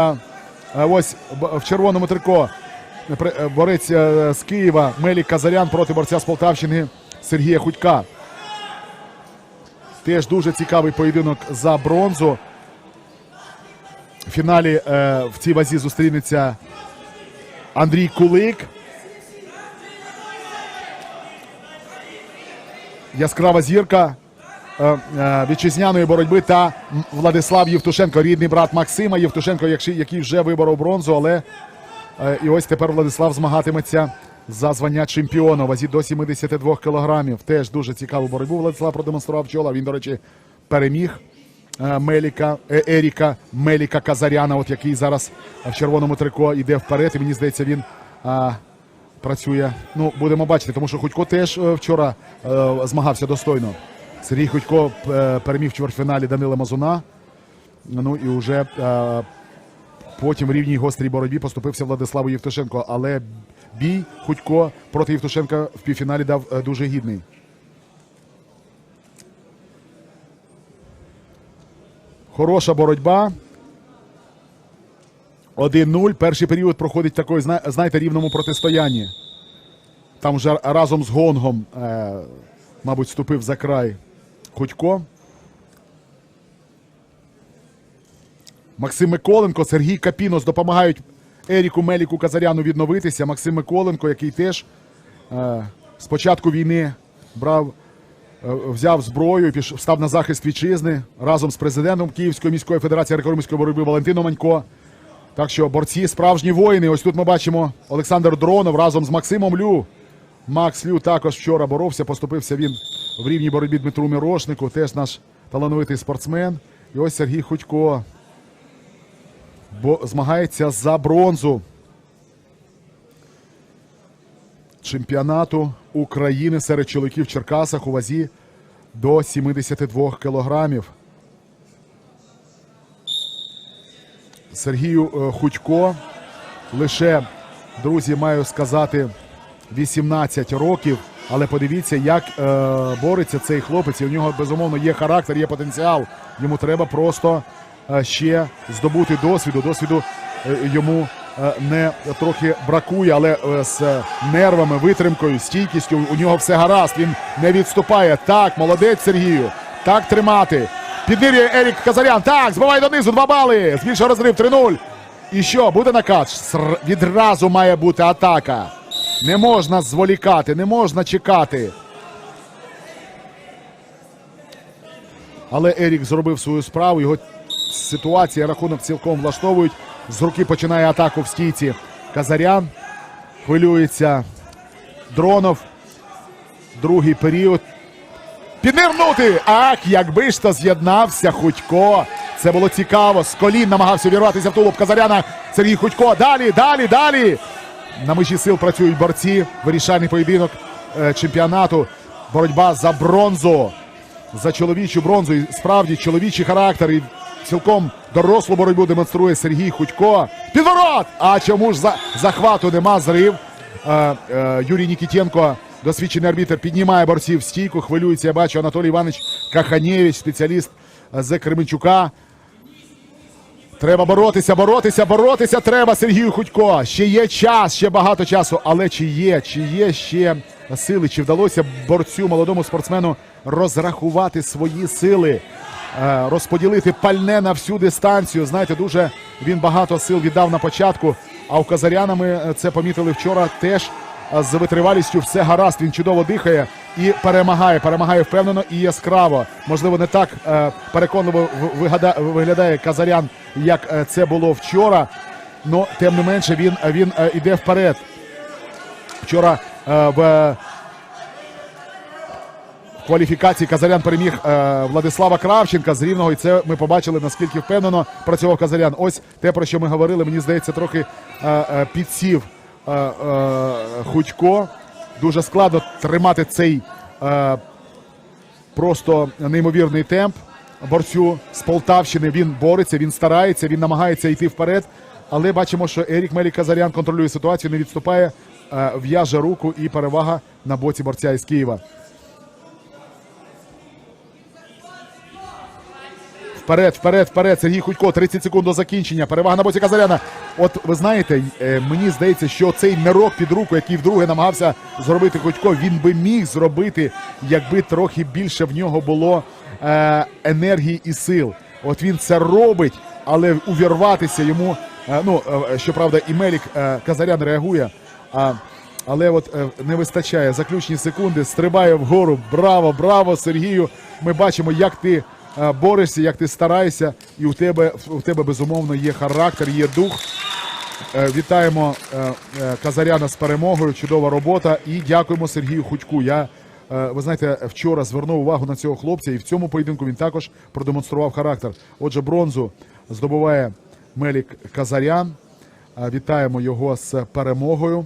Е, Ось в червоному трико е, е, з Києва Мелік Казарян проти борця з Полтавщини Сергія Худька. Теж дуже цікавий поєдинок за бронзу. В фіналі в цій вазі зустрінеться Андрій Кулик. Яскрава зірка вітчизняної боротьби та Владислав Євтушенко, рідний брат Максима Євтушенко, який вже виборов бронзу, але е, і ось тепер Владислав змагатиметься за звання чемпіона вазі до 72 кілограмів. Теж дуже цікаву боротьбу Владислав продемонстрував вчора. Він, до речі, переміг е, Меліка, е, Еріка Меліка Казаряна, от який зараз в червоному трико йде вперед. І мені здається, він а, працює. Ну, будемо бачити, тому що Худько теж е, вчора е, змагався достойно. Сергій Худько е, переміг в чвертьфіналі Данила Мазуна. Ну і вже е, потім в рівній гострій боротьбі поступився Владиславу Євтушенко. Але бій Худько проти Євтушенка в півфіналі дав е, дуже гідний. Хороша боротьба. 1-0. Перший період проходить такої, зна- знаєте, рівному протистоянні. Там вже разом з гонгом, мабуть, ступив за край Худько. Максим Миколенко, Сергій Капінос допомагають Еріку Меліку Казаряну відновитися. Максим Миколенко, який теж е, з початку війни брав, е, взяв зброю і став на захист вітчизни разом з президентом Київської міської федерації греко-римської боротьби Валентином Манько. Так що борці справжні воїни. Ось тут ми бачимо Олександр Дронов разом з Максимом Лю. Макс Лю також вчора боровся, поступився він в рівній боротьбі Дмитру Мірошнику, теж наш талановитий спортсмен. І ось Сергій Худько бо змагається за бронзу чемпіонату України серед чоловіків в Черкасах у вазі до 72 кілограмів. Сергію е, Худько лише, друзі, маю сказати, 18 років. Але подивіться, як е, бореться цей хлопець. І у нього безумовно є характер, є потенціал. Йому треба просто е, ще здобути досвіду. Досвіду е, йому е, не трохи бракує, але е, з е, нервами, витримкою, стійкістю у нього все гаразд. Він не відступає. Так, молодець Сергію. Так тримати. Піднирює Ерік Казарян. Так, збиває донизу. Два бали. Збільшує розрив 3-0. І що, буде накат? Відразу має бути атака. Не можна зволікати, не можна чекати. Але Ерік зробив свою справу. Його ситуація, рахунок цілком влаштовують. З руки починає атаку в стійці. Казарян. Хвилюється Дронов. Другий період. Піднирнути! Ах, якби ж то з'єднався Худько. Це було цікаво. З колін намагався увірватися в тулуб Казаряна. Сергій Худько. Далі, далі, далі. На межі сил працюють борці. Вирішальний поєдинок е, чемпіонату. Боротьба за бронзу. За чоловічу бронзу. І справді чоловічий характер. І цілком дорослу боротьбу демонструє Сергій Худько. Підворот! А чому ж за захвату нема зрив? Е, е, Юрій Нікітєнко, досвідчений арбітр, піднімає борців в стійку. Хвилюється. Я бачу Анатолій Іванович Каханєвич, спеціаліст з Кременчука. Треба боротися, боротися, боротися треба Сергію Худько. Ще є час, ще багато часу. Але чи є, чи є ще сили? Чи вдалося борцю, молодому спортсмену розрахувати свої сили, е, розподілити пальне на всю дистанцію? Знаєте, дуже він багато сил віддав на початку. А у Казаряна ми е, це помітили вчора теж. е, З витривалістю все гаразд, він чудово дихає і перемагає. Перемагає впевнено і яскраво. Можливо, не так е, переконливо виглядає Казарян, як е, це було вчора. Но тим не менше він, він е, іде вперед. Вчора в кваліфікації Казарян переміг е, Владислава Кравченка з Рівного, і це ми побачили, наскільки впевнено працював Казарян. Ось те, про що ми говорили, мені здається, трохи е, е, підсів е, е, Худько. Дуже складно тримати цей е, просто неймовірний темп борцю з Полтавщини. Він бореться, він старається, він намагається йти вперед. Але бачимо, що Ерік Мелік Казарян контролює ситуацію, не відступає, е, в'яже руку і перевага на боці борця із Києва. Вперед, вперед, вперед. Сергій Худько, 30 секунд до закінчення. Перевага на боці Казаряна. От ви знаєте, е, мені здається, що цей нирок під руку, який вдруге намагався зробити Худько, він би міг зробити, якби трохи більше в нього було е, енергії і сил. От він це робить, але увірватися йому. е, ну, щоправда, і Мелік Казарян реагує. Але от не вистачає заключні секунди, стрибає вгору. Браво, браво, Сергію. Ми бачимо, як ти борешся, як ти стараєшся, і у тебе у тебе безумовно є характер, є дух. Е, Вітаємо е, е, Казаряна з перемогою. Чудова робота. І дякуємо Сергію Худьку. Я е, ви знаєте, вчора звернув увагу на цього хлопця, і в цьому поєдинку він також продемонстрував характер. Отже, бронзу здобуває Мелік Казарян. Е, Вітаємо його з перемогою.